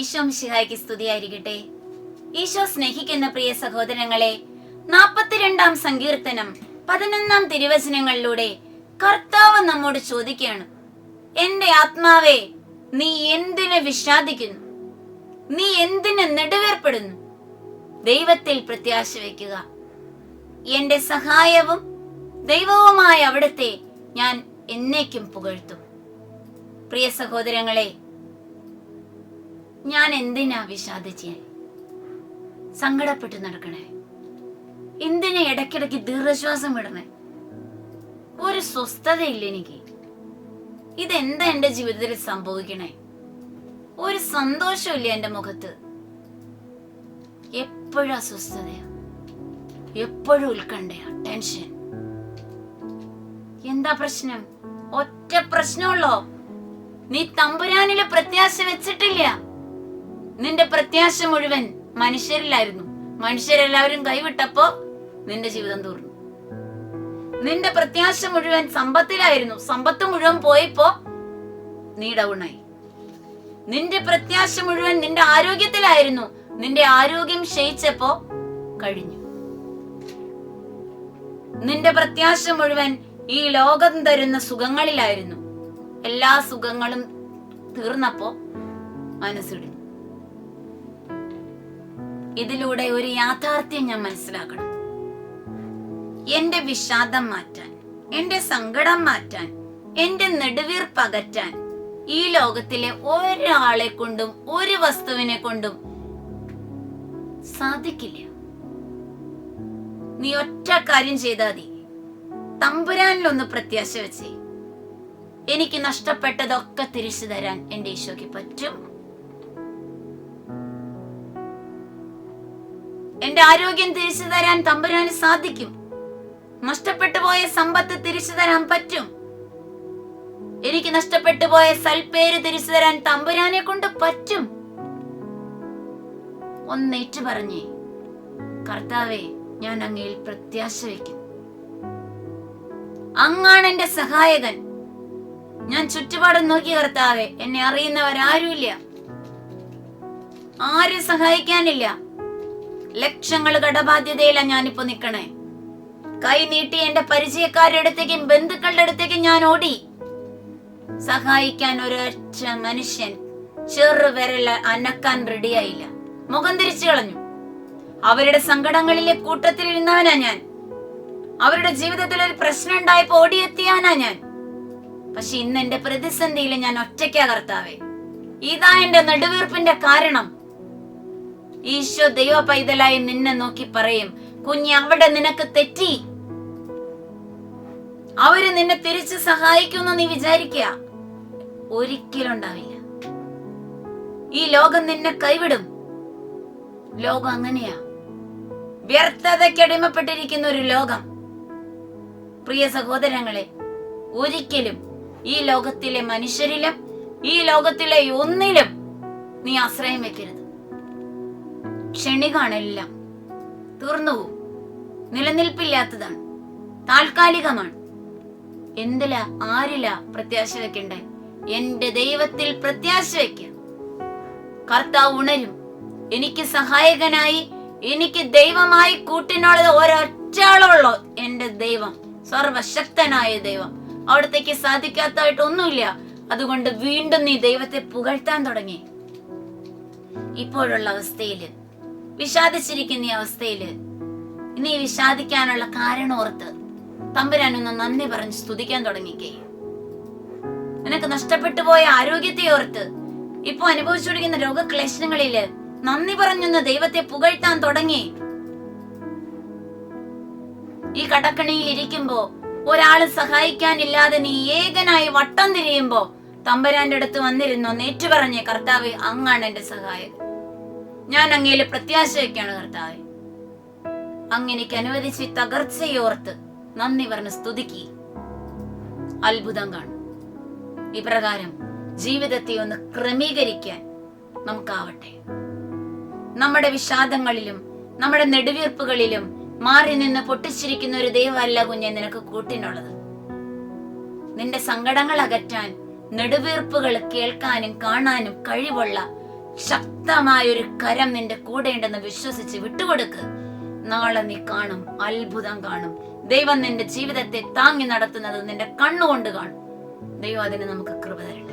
ഈശോ മിശിഹായ്ക്ക് സ്തുതിയായിരിക്കട്ടെ. ഈശോ സ്നേഹിക്കുന്ന പ്രിയ സഹോദരങ്ങളെ നാൽപ്പത്തിരണ്ടാം സങ്കീർത്തനം പതിനൊന്നാം തിരുവചനങ്ങളിലൂടെ കർത്താവ് നമ്മോട് ചോദിക്കുകയാണ്. എന്റെ ആത്മാവേ നീ എന്തിനു വിഷാദിക്കുന്നു? നീ എന്തിനു നെടുവേർപ്പെടുന്നു? ദൈവത്തിൽ പ്രത്യാശ വയ്ക്കുക. എന്റെ സഹായവും ദൈവവുമായ അവിടുത്തെ ഞാൻ എന്നേക്കും പുകഴ്ത്തും. പ്രിയ സഹോദരങ്ങളെ ഞാൻ എന്തിനാ വിഷാദിച്ചേ? സങ്കടപ്പെട്ട് നടക്കണേ. എന്തിനാ ഇടയ്ക്കിടയ്ക്ക് ദീർഘശ്വാസം വിടണേ? ഒരു സ്വസ്ഥതയില്ല എനിക്ക്. ഇതെന്താ എന്റെ ജീവിതത്തിൽ സംഭവിക്കണേ? ഒരു സന്തോഷമില്ല എന്റെ മുഖത്ത്. എപ്പോഴും അസ്വസ്ഥതയാ. എപ്പോഴും ഉത്കണ്ഠയാ. ടെൻഷൻ. എന്താ പ്രശ്നം? ഒറ്റ പ്രശ്നമുള്ളോ? നീ തമ്പുരാനിൽ പ്രത്യാശ വെച്ചിട്ടില്ല. നിന്റെ പ്രത്യാശ മുഴുവൻ മനുഷ്യരിലായിരുന്നു. മനുഷ്യരെല്ലാവരും കൈവിട്ടപ്പോ നിന്റെ ജീവിതം തീർന്നു. നിന്റെ പ്രത്യാശ മുഴുവൻ സമ്പത്തിലായിരുന്നു. സമ്പത്ത് മുഴുവൻ പോയപ്പോ നീ ഡൗണായി നിന്റെ പ്രത്യാശ മുഴുവൻ നിന്റെ ആരോഗ്യത്തിലായിരുന്നു. നിന്റെ ആരോഗ്യം ക്ഷയിച്ചപ്പോ കഴിഞ്ഞു. നിന്റെ പ്രത്യാശ മുഴുവൻ ഈ ലോകം തരുന്ന സുഖങ്ങളിലായിരുന്നു. എല്ലാ സുഖങ്ങളും തീർന്നപ്പോ മനസ്സിടിഞ്ഞു ഇതിലൂടെ ഒരു യാഥാർത്ഥ്യം ഞാൻ മനസ്സിലാക്കണം. എന്റെ വിഷാദം മാറ്റാൻ എന്റെ സങ്കടം മാറ്റാൻ എന്റെ നെടുവീർപ്പ് ഈ ലോകത്തിലെ ഒരാളെ കൊണ്ടും ഒരു വസ്തുവിനെ കൊണ്ടും സാധിക്കില്ല. നീ ഒറ്റ കാര്യം ചെയ്താൽ മതി. തമ്പുരാനിലൊന്ന് പ്രത്യാശ വെച്ചേ. എനിക്ക് നഷ്ടപ്പെട്ടതൊക്കെ തിരിച്ചു തരാൻ എന്റെ ഈശോയ്ക്ക് പറ്റും. എന്റെ ആരോഗ്യം തിരിച്ചു തരാൻ തമ്പുരാന് സാധിക്കും. നഷ്ടപ്പെട്ടു പോയ സമ്പത്ത് തിരിച്ചു തരാൻ പറ്റും. എനിക്ക് നഷ്ടപ്പെട്ടു പോയ സൽപ്പേര് തിരിച്ചു തരാൻ തമ്പുരാനെ കൊണ്ട് പറ്റും. ഒന്നേറ്റു പറഞ്ഞേ കർത്താവെ ഞാൻ അങ്ങയിൽ പ്രത്യാശ വയ്ക്കും. അങ്ങാണ് എന്റെ സഹായകൻ. ഞാൻ ചുറ്റുപാടും നോക്കി കർത്താവെ എന്നെ അറിയുന്നവരാരുമില്ല. ആരും സഹായിക്കാനില്ല. ലക്ഷങ്ങൾ കടബാധ്യതയില ഞാനിപ്പോ നിക്കണേ. കൈ നീട്ടി എന്റെ പരിചയക്കാരുടെ അടുത്തേക്കും ബന്ധുക്കളുടെ അടുത്തേക്കും ഞാൻ ഓടി. സഹായിക്കാൻ ഒരൊറ്റ മനുഷ്യൻ ചെറുവിരൽ അനക്കാൻ റെഡിയായില്ല. മുഖം തിരിച്ചു കളഞ്ഞു. അവരുടെ സങ്കടങ്ങളിലെ കൂട്ടത്തിൽ ഇരുന്നവനാ ഞാൻ. അവരുടെ ജീവിതത്തിൽ ഒരു പ്രശ്നം ഉണ്ടായപ്പോ ഓടിയെത്തിയവനാ ഞാൻ. പക്ഷെ ഇന്ന് എന്റെ പ്രതിസന്ധിയിൽ ഞാൻ ഒറ്റയ്ക്കാ കർത്താവേ. ഇതാ എന്റെ നെടുവീർപ്പിന്റെ കാരണം. ഈശോ ദൈവ പൈതലായി നിന്നെ നോക്കി പറയും കുഞ്ഞി അവിടെ നിനക്ക് തെറ്റി. അവർ നിന്നെ തിരിച്ചു സഹായിക്കുമെന്ന് നീ വിചാരിക്കുക. ഒരിക്കലും ഉണ്ടാവില്ല. ഈ ലോകം നിന്നെ കൈവിടും. ലോകം അങ്ങനെയാ. വ്യർത്ഥതയ്ക്ക് അടിമപ്പെട്ടിരിക്കുന്ന ഒരു ലോകം. പ്രിയ സഹോദരങ്ങളെ ഒരിക്കലും ഈ ലോകത്തിലെ മനുഷ്യരിലും ഈ ലോകത്തിലെ ഒന്നിലും നീ ആശ്രയം വെക്കരുത്. ക്ഷണികാണെല്ലാം തീർന്നുപോകും നിലനിൽപ്പില്ലാത്തതാണ്. താൽക്കാലികമാണ്. എന്തില ആരില പ്രത്യാശ വെക്കണ്ടേ? എന്റെ ദൈവത്തിൽ പ്രത്യാശ വെക്ക. കർത്താവ് ഉണരും. എനിക്ക് സഹായകനായി എനിക്ക് ദൈവമായി കൂട്ടിനുള്ളത് ഒരൊറ്റാളുള്ളൂ എന്റെ ദൈവം. സർവശക്തനായ ദൈവം. അവിടത്തേക്ക് സാധിക്കാത്തതായിട്ട് ഒന്നുമില്ല. അതുകൊണ്ട് വീണ്ടും നീ ദൈവത്തെ പുകഴ്ത്താൻ തുടങ്ങി. ഇപ്പോഴുള്ള അവസ്ഥയിൽ വിഷാദിച്ചിരിക്കുന്ന ഈ അവസ്ഥയിൽ നീ വിഷാദിക്കാനുള്ള കാരണം ഓർത്ത് തമ്പുരാനൊന്ന് നന്ദി പറഞ്ഞ് സ്തുതിക്കാൻ തുടങ്ങിക്കേ. നിനക്ക് നഷ്ടപ്പെട്ടു പോയ ആരോഗ്യത്തെ ഓർത്ത് ഇപ്പൊ അനുഭവിച്ചുകൊണ്ടിരിക്കുന്ന രോഗക്ലേശങ്ങളിൽ നന്ദി പറഞ്ഞൊന്ന് ദൈവത്തെ പുകഴ്ത്താൻ തുടങ്ങി. ഈ കടക്കണിയിൽ ഇരിക്കുമ്പോ ഒരാൾ സഹായിക്കാനില്ലാതെ നീ ഏകനായി വട്ടം തിരിയുമ്പോ തമ്പരാന്റെ അടുത്ത് വന്നിരുന്നു നേറ്റു പറഞ്ഞേ കർത്താവ് അങ്ങാണ് എന്റെ സഹായം. ഞാൻ അങ്ങയിൽ പ്രത്യാശ വയ്ക്കാണ് കർത്താവെ. അങ്ങനെക്ക് അനുവദിച്ച് തകർച്ചയോർത്ത് നന്ദി പറഞ്ഞ് സ്തുതിക്ക്. അത്ഭുതം കാണും. ഇപ്രകാരം ജീവിതത്തെ ഒന്ന് ക്രമീകരിക്കാൻ നമുക്കാവട്ടെ. നമ്മുടെ വിഷാദങ്ങളിലും നമ്മുടെ നെടുവീർപ്പുകളിലും മാറി നിന്ന് പൊട്ടിച്ചിരിക്കുന്ന ഒരു ദൈവമല്ല കുഞ്ഞെ നിനക്ക് കൂട്ടിനുള്ളത്. നിന്റെ സങ്കടങ്ങൾ അകറ്റാൻ നെടുവീർപ്പുകൾ കേൾക്കാനും കാണാനും കഴിവുള്ള ശക്തമായ ഒരു കരം നിന്റെ കൂടെ ഉണ്ടെന്ന് വിശ്വസിച്ച് വിട്ടുകൊടുക്ക്. നാളെ നീ കാണും അത്ഭുതം കാണും. ദൈവം നിന്റെ ജീവിതത്തെ താങ്ങി നടത്തുന്നത് നിന്റെ കണ്ണുകൊണ്ട് കാണും. ദൈവം അതിന് നമുക്ക് കൃപ തരട്ടെ.